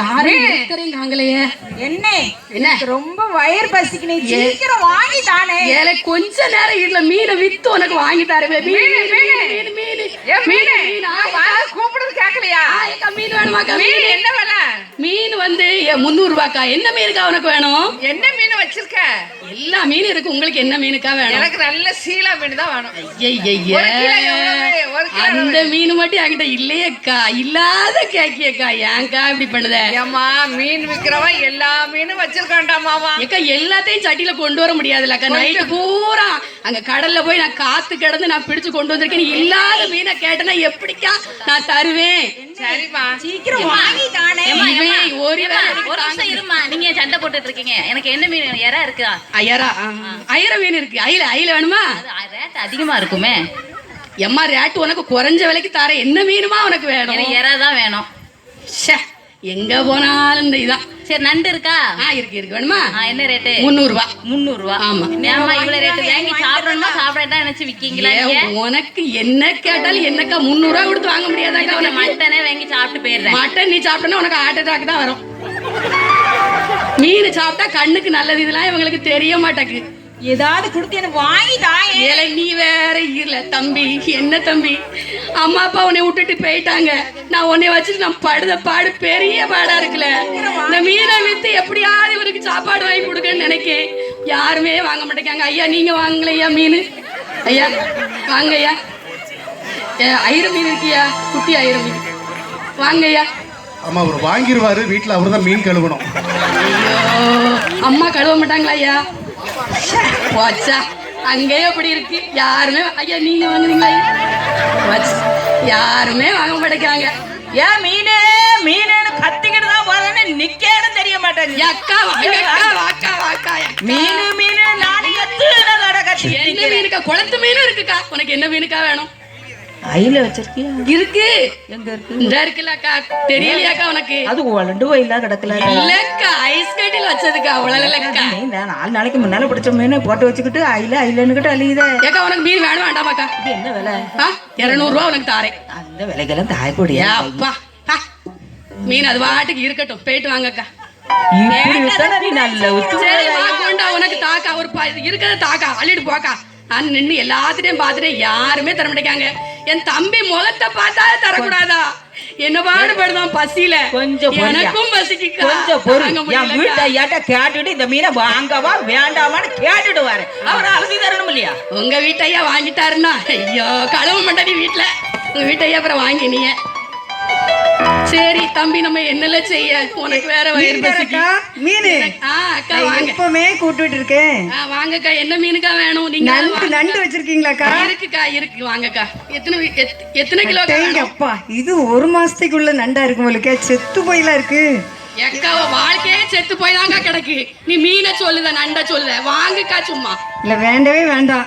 யாரும் என்ன? ரொம்ப வயிறு பசிக்கு நீ சீக்கிரம் வாங்கி தானே ஏலே கொஞ்ச நேரம் இல்ல மீனை வித்து உனக்கு வாங்கி தரவே மீன் மீன் மீன் மீன். மீன் கூப்பிடுறது கேட்கலையா? மீன் வேணுமாக்கா மீன். என்ன வேலை? மீன் வந்து முந்நூறு ரூபாக்கா. என்ன மீனுக்கா உனக்கு வேணும்? என்ன மீன் வச்சிருக்க? எல்லா மீன் இருக்கு. உங்களுக்கு என்ன மீனுக்கா வேணும்? எனக்கு நல்ல சீலா மீன் தான் வேணும். அந்த மீன் மட்டும் என்கிட்ட இல்லையேக்கா. இல்லாத கேக்கியக்கா. ஏன்க்கா இப்படி பண்ணுத? ஏம்மா மீன் விக்கிறவன் எல்லா மீனும் வச்சிருக்கான்டா மாமா. ஏக்கா எல்லாத்தையும் சட்டியில கொண்டு வர முடியாதுல்லக்கா. நைட்டு பூரா அங்க கடல்ல போய் நான் காத்து கிடந்து நான் பிடிச்சு கொண்டு வந்திருக்கேன். இல்லாத மீனை கேட்டனா எப்படிக்கா நான் தருவேன்? சரிம்மா. சீக்கிரம் வாங்கி தானே இவன் ஒரு ஏம்மா, ஒரு நிமிஷம் இருமா நீங்க சண்டை போட்டுட்டு இருக்கீங்க எனக்கு என்ன மீன்? எறா இருக்கா? ஐயரா ஐயர மீன் இருக்கு. ஐல ஐல வேணுமா? ரேட் அதிகமா இருக்குமே. எம்மா ரேட்டு உனக்கு குறைஞ்ச விலைக்கு தரேன். என்ன மீனுமா உனக்கு வேணும்? எனக்கு எறா தான் வேணும். ச்சே, எங்க போனாலும் இந்த இதான். சரி நண்டு இருக்கா? ஆ இருக்கு இருக்கு. வேணுமா? என்ன ரேட்டு முந்நூறு ரூபா முந்நூறு ரூபா ஆமா. ஏம்மா இவ்வளவு ரேட்டு வாங்கி சாப்பிடணுமா? சாப்பிடட்டா நினைச்சு நீங்க? உனக்கு என்ன கேட்டாலும் என்னக்கா முந்நூறு ரூபா கொடுத்து வாங்க முடியாதாக்கா மட்டனே வாங்கி சாப்பிட்டு போயிடுறேன். மட்டன் நீ சாப்பிட்டனா உனக்கு ஹார்ட் அட்டாக் தான் வரும். மீன் சாப்பிட்டா கண்ணுக்கு நல்லது இதெல்லாம் இவங்களுக்கு தெரிய மாட்டேக்கு ஏதாவது கொடுத்து எனக்கு வாங்கி தாயே நீ வேற இல்ல தம்பி என்ன தம்பி? அம்மா அப்பா உன்னை விட்டுட்டு போயிட்டாங்க. நான் உன்னை வச்சுட்டு நான் படுத பாடு பெரிய பாடா இருக்குல்ல. இந்த மீனை வித்து எப்படியாவது இவருக்கு சாப்பாடு வாங்கி கொடுக்கன்னு நினைக்கேன். யாருமே வாங்க மாட்டேங்காங்க. ஐயா நீங்க வாங்கலையா மீன். ஐயா வாங்க ஐயா. ஏ, ஐர மீன் இருக்கியா குட்டி ஐர மீன். வாங்க ஐயா. ஆமா அவர் வாங்கிடுவாரு வீட்டில் அவர் தான் மீன் கழுவணும். அம்மா கழுவ மாட்டாங்களா ஐயா? போச்சா அங்கேயே அப்படி இருக்கு? யாருமே ஐயா நீங்க வாங்குறீங்களா. யாருமே வாங்க மாட்டேங்கிறாங்க. ஏன் மீனே மீனேன்னு கத்திக்கிட்டு தான் போறேன்னு நிக்கேன்னு தெரிய மாட்டேங்குது. அக்கா வாக்கா வாக்கா அக்கா. மீனு மீனு கத்தி என்ன மீனுக்கா? குளத்து மீனும் இருக்குக்கா. உனக்கு என்ன மீனுக்கா வேணும்? ஐல வச்சிருக்கியா? இருக்கு. எங்க இருக்கு? இந்த இருக்குல்லக்கா. தெரியலையாக்கா உனக்கு? அது உழண்டு போயில கிடக்கல. இல்லக்கா ஐஸ் கட்டில் வச்சதுக்கா உழலக்கா நீ நான் நாலு நாளைக்கு முன்னால பிடிச்ச மீனை போட்டு வச்சுக்கிட்டு ஐல ஐலன்னுக்கிட்டு அழியுதே ஏக்கா உனக்கு மீன் வேணும் வேண்டாமாக்கா இது என்ன விலை? இரநூறுவா உனக்கு தாரேன். அந்த விலைக்கெல்லாம் தாய்ப்பொடியா அப்பா. மீன் அது பாட்டுக்கு இருக்கட்டும். போயிட்டு வாங்கக்கா. இப்படி நல்ல உத்து சரி வா கொண்டா உனக்கு தாக்கா ஒரு இருக்கிறத தாக்கா அள்ளிட்டு போக்கா. நான் நின்று எல்லாத்திட்டையும் பார்த்துட்டு யாருமே தர மாட்டேங்காங்க. என் தம்பி முகத்தை பார்த்தா தரக்கூடாதா? என்ன பாடுபடுதான் பசியில. கொஞ்சம். எனக்கும் பசிக்குக்கா. கொஞ்சம் தாங்க என் முடியலக்கா. வீட்டை ஐயாட்ட கேட்டுட்டு இந்த மீனை வாங்கவா வேண்டாமான்னு கேட்டுடுவாரு. அவர் அழுதி தரணும் இல்லையா? உங்க வீட்டையா வாங்கிட்டாருன்னா ஐயோ கழுவ மாட்டேன் நீ வீட்டுல உங்க வீட்டையா அப்புறம் வாங்கினீங்க சரி தம்பி நம்ம என்னெல்லாம் செய்ய? உனக்கு வேற வயிறு பசிக்கு. மீன்? ஆ அக்கா வாங்க. இப்பமே கூப்பிட்டு இருக்கேன் வாங்கக்கா என்ன மீனுக்கா வேணும்? நீங்க நண்டு. நண்டு வச்சிருக்கீங்களாக்கா? இருக்குக்கா இருக்கு வாங்கக்கா. எத்தனை எத்தனை கிலோ அப்பா இது ஒரு மாசத்துக்குள்ள நண்டா இருக்கு உங்களுக்கு செத்து போயிலாம் இருக்கு. எக்கா வாழ்க்கையே செத்து போய் தாங்க கிடக்கு. நீ மீனை சொல்லுத நண்ட சொல்லுத. வாங்கக்கா சும்மா. இல்ல வேண்டவே வேண்டாம்.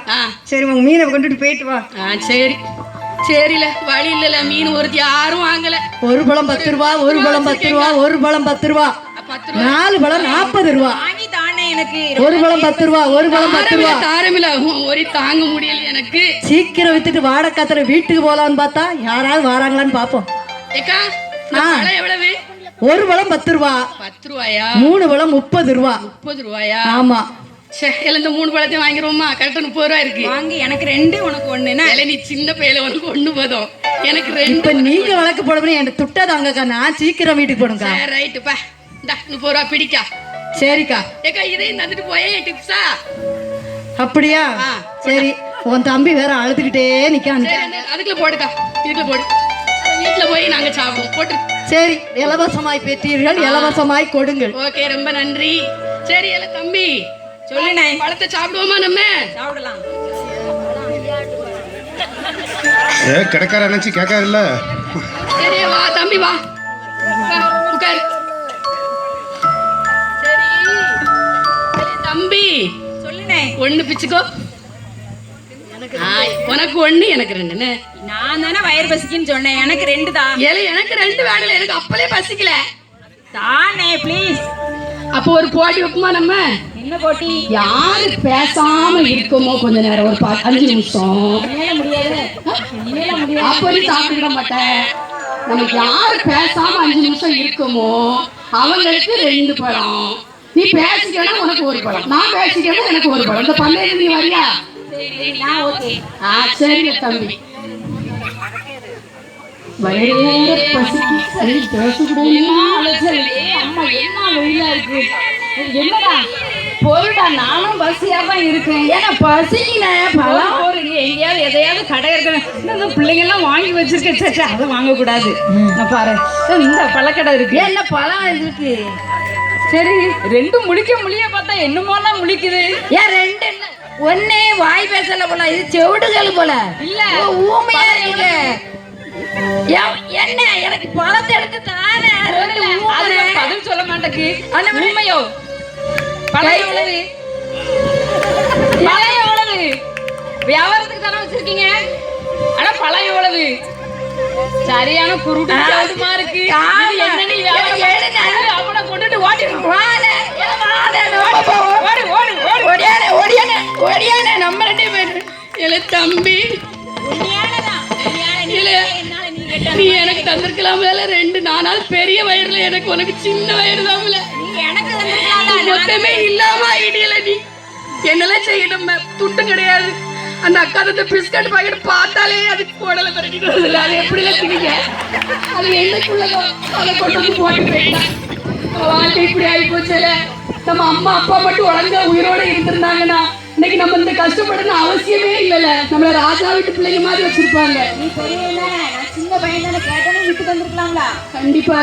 சரி உங்க மீனை கொண்டுட்டு போயிட்டு வா. சரி. சரில வழி இல்லல மீன் ஒருத்தி யாரும் வாங்கல. ஒரு பழம் பத்து ரூபா ஒரு பழம் பத்து ரூபா ஒரு பழம் பத்து ரூபா. நாலு பழம் நாற்பது ரூபா. எனக்கு. ஒரு பழம் பத்து ரூபா ஒரு பழம் பத்து ரூபா. தாரமில்ல. ஒரு தாங்க முடியல எனக்கு. சீக்கிரம் வித்துட்டு வாடக்காத்துல வீட்டுக்கு போலாம்னு பார்த்தா யாராவது வராங்களான்னு பாப்போம் ஏக்கா எவ்வளவு? ஒரு பழம் பத்து ரூபா. பத்து ரூபாயா? மூணு பழம் முப்பது ரூபா. முப்பது ரூபாயா? ஆமா. சே இல்ல இந்த மூணு பழத்தையும் வாங்கிருவோமா கரெக்டா முப்பது ரூபா இருக்கு. வாங்கி எனக்கு ரெண்டு உனக்கு ஒண்ணுனா இல்ல நீ சின்ன பையல உனக்கு ஒண்ணு போதும். எனக்கு ரெண்டு இப்ப நீங்க வழக்கு போடணும் என் துட்டை தாங்கக்கா நான் சீக்கிரம் வீட்டுக்கு போடுங்க சரி ரைட்டு பா. இந்த முப்பது ரூபா பிடிக்கா. சரிக்கா. ஏக்கா இதையும் தந்துட்டு போயே டிப்ஸா அப்படியா? சரி உன் தம்பி வேற அழுதுகிட்டே நிக்கான் அதுக்குள்ள போடுக்கா. இதுக்குள்ள போடு. வீட்டுல போய் நாங்க சாப்பிடுவோம். போட்டு சரி இலவசமாய் பெற்றீர்கள். இலவசமாய் கொடுங்கள். ஓகே ரொம்ப நன்றி. சரி இல்ல தம்பி. சொல்லுனே பழத்தை சாப்பிடுவோமா நம்ம? சாப்பிடலாம். ஏ கிடைக்கார நினைச்சு கேட்காருல்ல சரி வா தம்பி வா. உட்காரு. சரி. சரி, தம்பி. சொல்லுனே ஒண்ணு பிச்சுக்கோ. ஆ, உனக்கு ஒண்ணு எனக்கு ரெண்டுன்னு நான் தானே வயிறு பசிக்குன்னு சொன்னேன். எனக்கு ரெண்டு தான் ஏல எனக்கு ரெண்டு வேணும்ல. எனக்கு அப்பளே பசிக்கல. தானே ப்ளீஸ் அப்போ ஒரு போட்டி வைப்போமா நம்ம? யாரு பேசாம இருக்கோமோ கொஞ்ச நேரம் ஒரு அஞ்சு நிமிஷம். முடியாது. அப்போ நீ சாப்பிட மாட்டேன் நமக்கு யாரு பேசாம அஞ்சு நிமிஷம் இருக்குமோ அவங்களுக்கு ரெண்டு பழம். நீ பேசிக்கணும் உனக்கு ஒரு பழம். நான் பேசிக்கணும் எனக்கு ஒரு பழம். இந்த பந்தயத்துக்கு நீ வரியா? ஆ சரிங்க தம்பி. வயிறு பசிக்கு. சரி அம்மா என்ன வெயிலா இருக்கு என்னடா? பொருடா நானும் பசியா தான் இருக்கேன். ஏன்னா பசிக்கின பழம்? போறீங்க எங்கேயாவது எதையாவது கடை இருக்கிற இந்த பிள்ளைங்க எல்லாம் வாங்கி வச்சிருக்கேன். சே, சே, அதை வாங்க கூடாது நான் பாரு. இந்த பழக்கடை இருக்கு. என்ன பழம் இருக்கு? சரி ரெண்டும் முழிக்க முடிய பார்த்தா என்னமோலாம் முழிக்குது? ஏன் ரெண்டு? ஒண்ணே வாய் பேசல போல இது செவிடுகள் போல. இல்ல. ஊமையா இருக்கு என்ன? எனக்கு பழத்தை எடுத்து தானே? ரெண்டு பதில் சொல்ல மாட்டேக்கு அந்த உண்மையோ பழைய எவ்வளவு பழைய எவ்வளவு வியாபாரத்துக்கு தானே வச்சிருக்கீங்க? ஆனா பழைய எவ்வளவு சரியான குருட்டு இருக்கு. வியாபாரம். பண்ணு? அவனை கொண்டுட்டு ஓடிடும் நம்ம ரெண்டு பேரும். இல்ல தம்பி. இல்ல, நீ எனக்கு தந்திருக்கலாம்ல ரெண்டு நானாவது பெரிய வயிறுல எனக்கு உனக்கு சின்ன வயிறு தான்ல மொத்தமே இல்லாம ஐடியல நீ என்னெல்லாம் செய்யணும் துட்டு கிடையாது. அந்த அக்கா தந்த பிஸ்கட் பாக்கெட் பார்த்தாலே அது குடல பரட்டிட்டு வருதுல்ல அது திணிக்க? அது என்னைக்குள்ளதோ அதை கொண்டு வந்து போட்டு போயிட்டான் வாழ்க்கை இப்படி ஆகி போச்சுல நம்ம அம்மா அப்பா மட்டும் ஒழுங்கா உயிரோட இருந்திருந்தாங்கன்னா இன்னைக்கு நம்ம இந்த கஷ்டப்படணும் அவசியமே இல்லைல்ல. நம்மள ராஜா வீட்டு பிள்ளைங்க மாதிரி வச்சிருப்பாங்க. நீ நான் சின்ன பையன் தானே விட்டு கண்டிப்பா